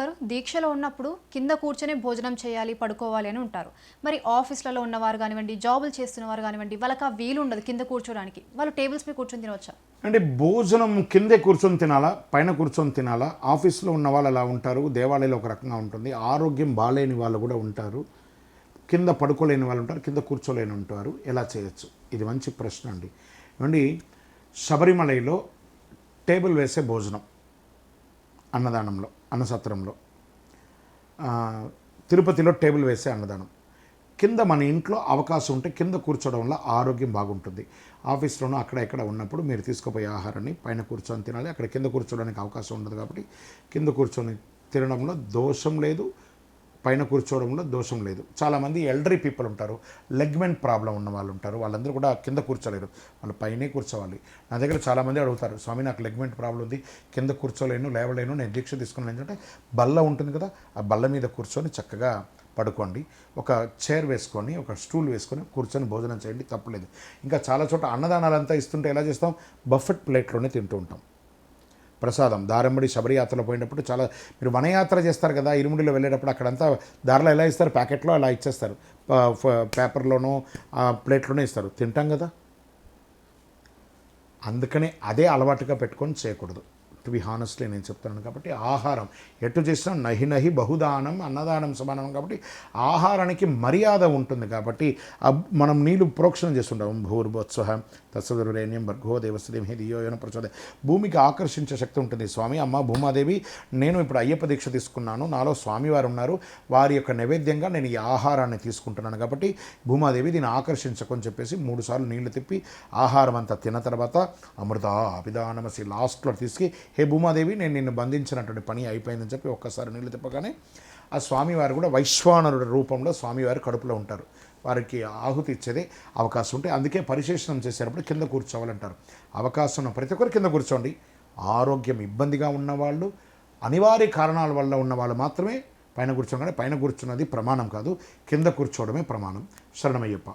గురుగారు దీక్షలో ఉన్నప్పుడు కింద కూర్చొని భోజనం చేయాలి పడుకోవాలి అని ఉంటారు. మరి ఆఫీస్లలో ఉన్నవారు కానివ్వండి జాబులు చేస్తున్నవారు కానివ్వండి వాళ్ళకి ఆ వీలు ఉండదు కింద కూర్చోడానికి. వాళ్ళు టేబుల్స్ మీద కూర్చొని తినవచ్చా? అంటే భోజనం కిందే కూర్చొని తినాలా పైన కూర్చొని తినాలా? ఆఫీస్లో ఉన్న వాళ్ళు అలా ఉంటారు? దేవాలయంలో ఒక రకంగా ఉంటుంది. ఆరోగ్యం బాగాలేని వాళ్ళు కూడా ఉంటారు. కింద పడుకోలేని వాళ్ళు ఉంటారు కింద కూర్చోలేని ఉంటారు. ఎలా చేయొచ్చు? ఇది మంచి ప్రశ్న అండి. ఏమండి శబరిమలలో టేబుల్ వేసే భోజనం అన్నదానంలో. అన్నసత్రంలో. తిరుపతిలో టేబుల్ వేసే అన్నదానం. కింద మన ఇంట్లో అవకాశం ఉంటే కింద కూర్చోవడం వల్ల ఆరోగ్యం బాగుంటుంది. ఆఫీస్లోనూ అక్కడ ఎక్కడ ఉన్నప్పుడు మీరు తీసుకుపోయే ఆహారాన్ని పైన కూర్చొని తినాలి. అక్కడ కింద కూర్చోవడానికి అవకాశం ఉండదు కాబట్టి కింద కూర్చొని తినడంలో దోషం లేదు. పైన కూర్చోవడంలో దోషం లేదు. చాలామంది ఎల్డరీ పీపుల్ ఉంటారు. లెగ్మెంట్ ప్రాబ్లం ఉన్న వాళ్ళు ఉంటారు. వాళ్ళందరూ కూడా కింద కూర్చోలేరు. వాళ్ళు పైనే కూర్చోవాలి. నా దగ్గర చాలామంది అడుగుతారు స్వామి నాకు లెగ్మెంట్ ప్రాబ్లం ఉంది. కింద కూర్చోలేను లేవలేను నేను దీక్ష తీసుకున్నాను. ఏంటంటే బల్ల ఉంటుంది కదా ఆ బల్ల మీద కూర్చొని చక్కగా పడుకోండి. ఒక చైర్ వేసుకొని ఒక స్టూల్ వేసుకొని కూర్చొని భోజనం చేయండి. తప్పలేదు. ఇంకా చాలా చోట అన్నదానాలంతా ఇస్తుంటే ఎలా చేస్తాం? బఫెట్ ప్లేట్లోనే తింటూ ఉంటాం. ప్రసాదం. దారంబడి శబరియాత్రలో పోయినప్పుడు చాలా మీరు వనయాత్ర చేస్తారు కదా ఇరుముడిలో వెళ్ళేటప్పుడు అక్కడంతా దారిలో ఎలా ఇస్తారు? ప్యాకెట్లో అలా ఇచ్చేస్తారు. పేపర్లోనూ ఫ- పేపర్లోనో ఇస్తారు. తింటాం కదా. అందుకనే అదే అలవాటుగా పెట్టుకొని చేయకూడదు. టు బి హానెస్ట్లీ నేను చెప్తున్నాను కాబట్టి ఆహారం. ఎటు చేసినా నహి నహి బహుదానం అన్నదానం సమానం కాబట్టి ఆహారానికి మర్యాద ఉంటుంది కాబట్టి అబ్- మనం నీళ్ళు ప్రోక్షణం చేస్తుంటాం. భూర్భోత్సవ తత్సదురేణ్యం భర్గో దేవస్థితి హే దియోయన ప్రచోద భూమికి ఆకర్షించే శక్తి ఉంటుంది స్వామి. అమ్మ భూమాదేవి నేను ఇప్పుడు అయ్యప్ప దీక్ష తీసుకున్నాను. నాలో స్వామివారు ఉన్నారు. వారి యొక్క నైవేద్యంగా నేను ఈ ఆహారాన్ని తీసుకుంటున్నాను కాబట్టి భూమాదేవి దీన్ని ఆకర్షించకని చెప్పేసి మూడు సార్లు నీళ్ళు తిప్పి ఆహారం అంతా తిన్న తర్వాత అమృత అభిదానమసి లాస్ట్లో తీసుకు హే భూమాదేవి నేను నిన్ను బంధించినటువంటి పని అయిపోయిందని చెప్పి ఒక్కసారి నీళ్ళు తిప్పగానే ఆ స్వామివారు కూడా వైశ్వానరుడి రూపంలో స్వామివారు కడుపులో ఉంటారు. వారికి ఆహుతి ఇచ్చేదే అవకాశం ఉంటే అందుకే పరిశేషణం చేసేటప్పుడు కింద కూర్చోవాలంటారు. అవకాశం ఉన్న ప్రతి ఒక్కరు కింద కూర్చోండి. ఆరోగ్యం ఇబ్బందిగా ఉన్నవాళ్ళు అనివార్య కారణాల వల్ల ఉన్న వాళ్ళు మాత్రమే పైన కూర్చోగానే పైన కూర్చున్నది ప్రమాణం కాదు. కింద కూర్చోవడమే ప్రమాణం. శరణమయ్యప్ప.